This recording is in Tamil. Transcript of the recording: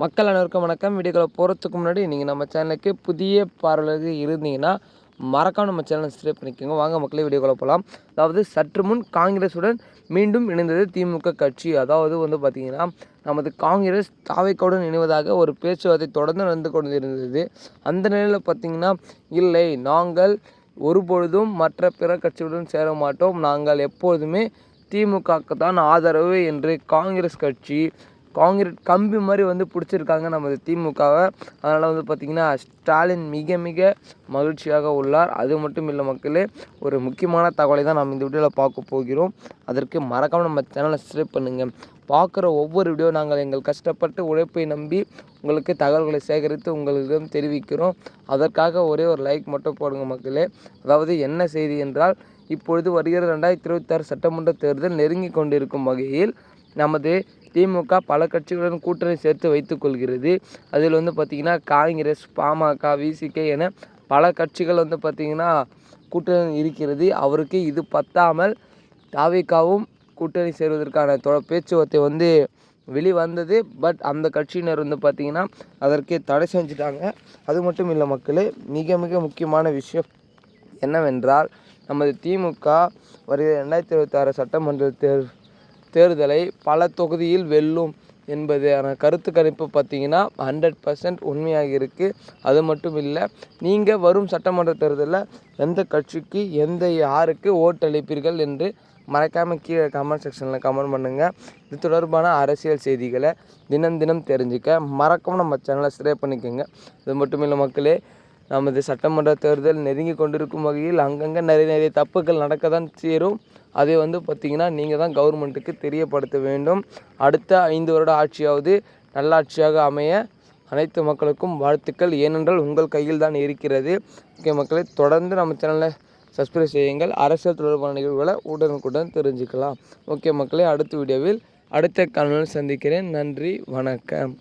மக்கள் அனைவருக்கும் வணக்கம். வீடியோக்களை போகிறதுக்கு முன்னாடி நீங்கள் நம்ம சேனலுக்கு புதிய பார்வையாக இருந்தீங்கன்னா மறக்காம நம்ம சேனலை சப்ஸ்கிரைப் பண்ணிக்கோங்க. வாங்க மக்களே வீடியோக்களை போகலாம் அதாவது சற்று முன் காங்கிரஸுடன் மீண்டும் இணைந்தது திமுக கட்சி. அதாவது வந்து பார்த்திங்கன்னா நமது காங்கிரஸ் தாவைக்கவுடன் இணைவதாக ஒரு பேச்சுவார்த்தை தொடர்ந்து நடந்து கொண்டிருந்தது. அந்த நிலையில் பார்த்திங்கன்னா இல்லை நாங்கள் ஒருபொழுதும் மற்ற பிற கட்சியுடன் சேர மாட்டோம். நாங்கள் எப்பொழுதுமே திமுகவுக்கு தான் ஆதரவு என்று காங்கிரஸ் கட்சி காங்கிரீட் கம்பி மாதிரி வந்து பிடிச்சிருக்காங்க நமது திமுகவை. அதனால் வந்து பார்த்திங்கன்னா ஸ்டாலின் மிக மிக மகிழ்ச்சியாக உள்ளார். அது மட்டும் இல்லை மக்களே ஒரு முக்கியமான தகவலை தான் நம்ம இந்த வீடியோவில் பார்க்க போகிறோம். அதற்கு மறக்காமல் நம்ம சேனலை சப்ஸ்கிரைப் பண்ணுங்கள் பார்க்குற ஒவ்வொரு வீடியோ நாங்கள் எங்கள் கஷ்டப்பட்டு உழைப்பை நம்பி உங்களுக்கு தகவல்களை சேகரித்து உங்களிடம் தெரிவிக்கிறோம். அதற்காக ஒரே ஒரு லைக் மட்டும் போடுங்க மக்களே. அதாவது என்ன செய்தி என்றால் இப்பொழுது வருகிற ரெண்டாயிரத்தி இருபத்தாறு சட்டமன்ற தேர்தல் நெருங்கி கொண்டிருக்கும் வகையில் நமது திமுக பல கட்சிகளுடன் கூட்டணி சேர்த்து வைத்துக் கொள்கிறது. அதில் வந்து பார்த்திங்கன்னா காங்கிரஸ் பாமக விசிகே என பல கட்சிகள் வந்து பார்த்திங்கன்னா கூட்டணி இருக்கிறது. அவருக்கு இது பத்தாமல் தாவிகாவும் கூட்டணி சேருவதற்கான தொ பேச்சுவார்த்தை வந்து வெளிவந்தது. பட் அந்த கட்சியினர் வந்து பார்த்திங்கன்னா அதற்கே தடை செஞ்சுட்டாங்க. அது மட்டும் இல்லை மக்களே மிக மிக முக்கியமான விஷயம் என்னவென்றால் நமது திமுக வருகிற ரெண்டாயிரத்தி இருபத்தாறு சட்டமன்ற தேர் தேர்தலை பல தொகுதியில் வெல்லும் என்பதான கருத்து கணிப்பு பார்த்தீங்கன்னா ஹண்ட்ரட் பர்சன்ட் உண்மையாக இருக்குது அது மட்டும் இல்லை நீங்கள் வரும் சட்டமன்ற தேர்தலில் எந்த கட்சிக்கு எந்த யாருக்கு ஓட்டளிப்பீர்கள் என்று மறக்காமல் கீழே கமெண்ட் செக்ஷனில் கமெண்ட் பண்ணுங்கள் இது தொடர்பான அரசியல் செய்திகளை தினம் தினம் தெரிஞ்சுக்க மறக்காம நம்ம சேனலை சப்ஸ்கிரைப் பண்ணிக்கோங்க. இது மட்டும் இல்லை மக்களே நமது சட்டமன்ற தேர்தல் நெருங்கி கொண்டிருக்கும் வகையில் அங்கங்கே நிறைய நிறைய தப்புகள் நடக்க தான் சேரும். அதை வந்து பார்த்திங்கன்னா நீங்கள் தான் கவர்மெண்ட்டுக்கு தெரியப்படுத்த வேண்டும். அடுத்த ஐந்து வருட ஆட்சியாவது நல்லாட்சியாக அமைய அனைத்து மக்களுக்கும் வாழ்த்துக்கள். ஏனென்றால் உங்கள் கையில் தான் இருக்கிறது. ஓகே மக்களை தொடர்ந்து நம்ம சேனலில் சப்ஸ்கிரைப் செய்யுங்கள். அரசியல் தொடர்பான நிகழ்வுகளை உடனுக்குடன் தெரிஞ்சுக்கலாம். ஓகே மக்களே அடுத்த வீடியோவில் அடுத்த காணொலியில் சந்திக்கிறேன். நன்றி வணக்கம்.